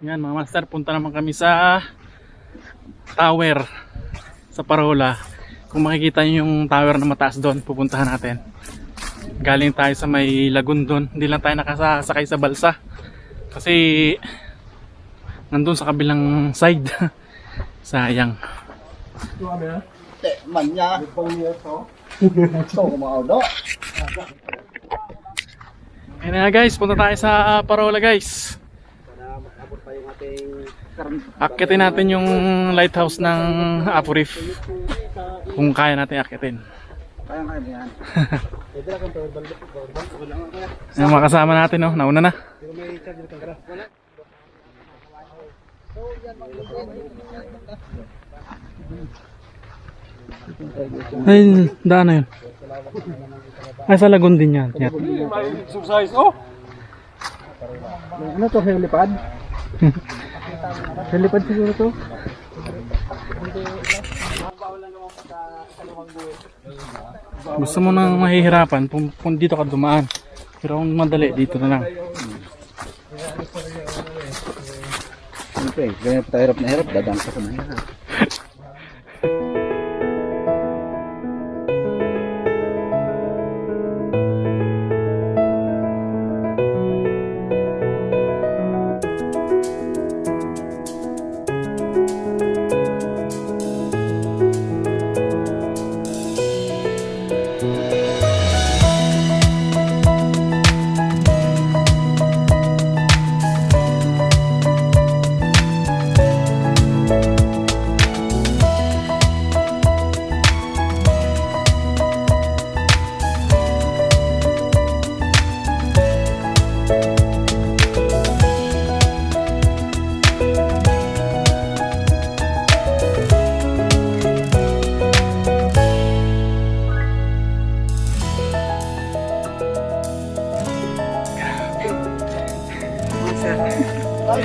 Yan mga master, punta naman kami sa tower sa Parola. Kung makikita nyo yung tower na mataas doon, pupuntahan natin. Galing tayo sa may lagoon doon. Hindi lang tayo nakasakay sa balsa. Kasi nandun sa kabilang side. Sayang. Do. Ayun na guys, punta tayo sa Parola guys. Pa yung ating Akitin natin yung lighthouse ng Apo Reef. Kung kaya natin akitin. Kaya nga yan. Pwede lang kang power ball. Power ball. Wala nga kaya. Yung mga kasama natin, no? nauna na. Di ba may charge dito kang Wala. Ay, daan na yun. Ay, sa lagoon din yan. yan. Exercise, oh! Ano to? Helipad? Helipad siguro to? Gusto mo nang mahihirapan, kung, kung dito ka dumaan. Pero kung madali, dito na lang. Siyempre, ganyan pa tayo hirap na hirap. Dadang ka sa mahirap.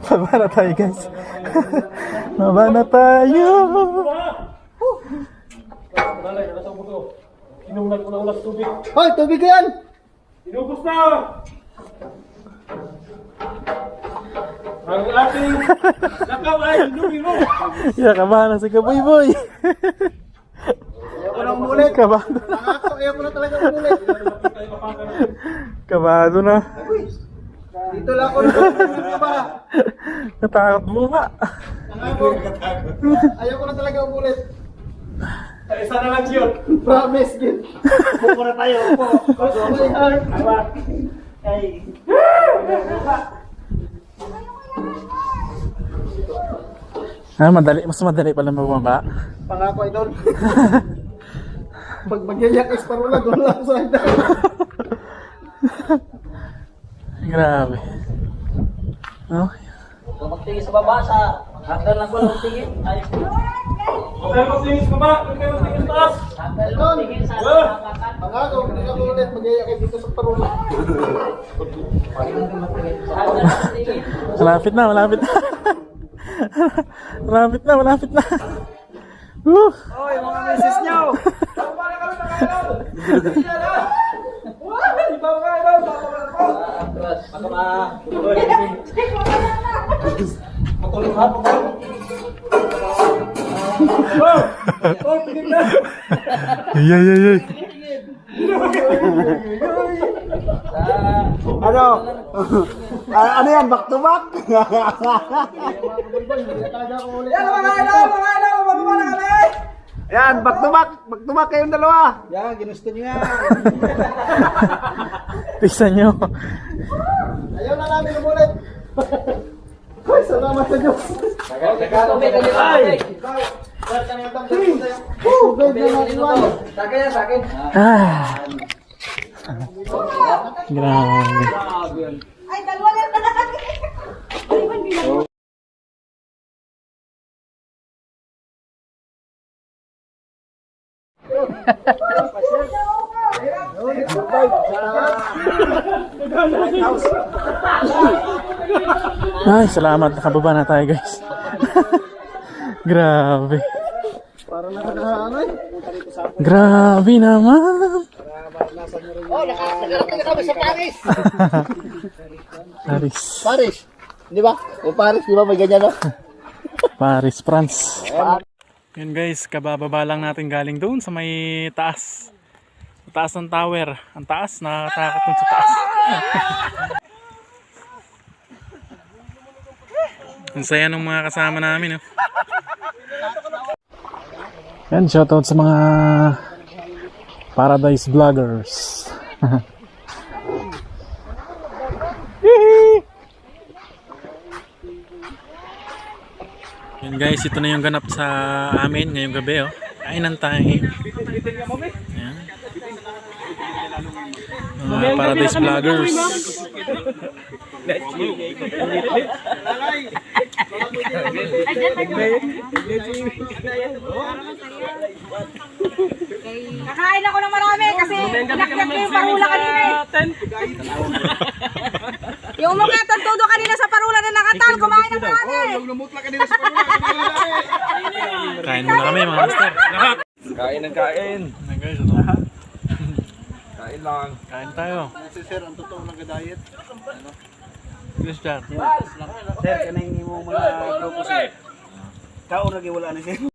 Baba na tayo guys. Baba na tayo. Inuman ko na ulas tubig. Hoy, tubig yan! Inubos na! Ang ating lakaw ay lumiro. Yeah, kabahan na si Kaboy Boy. Ayaw ko nang umulit. Kabado, Nangako, ayaw ko na talaga umulit. kabado na. Dito lang ako ba? Natakot mo nga. Nangako. Ayaw ko na talaga umulit. Sa isa na lang yun. Promise, Gil. Buko na tayo. Upo. Cross my heart. Aba. Ay. Ah, madali, mas madali pala mababa. Pangako, idol. Pag magyayak is parola, doon lang sa hagdan. Grabe. Oh, Kung magtingin sa baba sa hanggang lang ko magtingin. Ay, Huwag kayo magtingin sa baba. Huwag kayo magtingin sa taas. hanggang lang magtingin sa hanggang. Pangako, hindi na ulit magyayak ay dito sa lang magtingin. malapit na, malapit na. malapit na, malapit na. Woo! Hoy, mga misis nyo! Baka Oh, tingin na. Ay, ay, ay, ay. Ano? Ano yan? Back to back? Yan, back to back. Back to back kayong dalawa. Yan, ginusto niyo yan. Tignan nyo. Ayaw na namin umulit. Ay, salamat sa Diyos. Ay! Babe, na iwan. Ah. Grabe. Ay, dalawa na. Ay, salamat. Nakababa na tayo, guys. Grabe. Para nakakaano eh. Grabe naman. Oh, nakarating na kami sa Paris. Paris. Paris. Di ba? O Paris, di ba may ganyan no? Paris, France. Yun guys, kabababa lang natin galing doon sa may taas. Sa taas ng tower. Ang taas, nakakatakot sa taas. Ang saya ng mga kasama namin. Oh. Yan, shoutout sa mga Paradise Vloggers. Yan guys, ito na yung ganap sa amin ngayong gabi oh. Kainan tayo. Yan. Mga Paradise Vloggers. Kakain ako ng marami kasi pinakyat ko yung parula kanina eh. yung mga todo kanina sa parula na nakatal, kumain ng marami. Kain muna kami mga master. Kain ng kain. Kain lang. Kain tayo. Si Sir, ang totoo nag-diet. Christian. Sir, kanay mo mo na grupo sir. Kao na wala ni sir.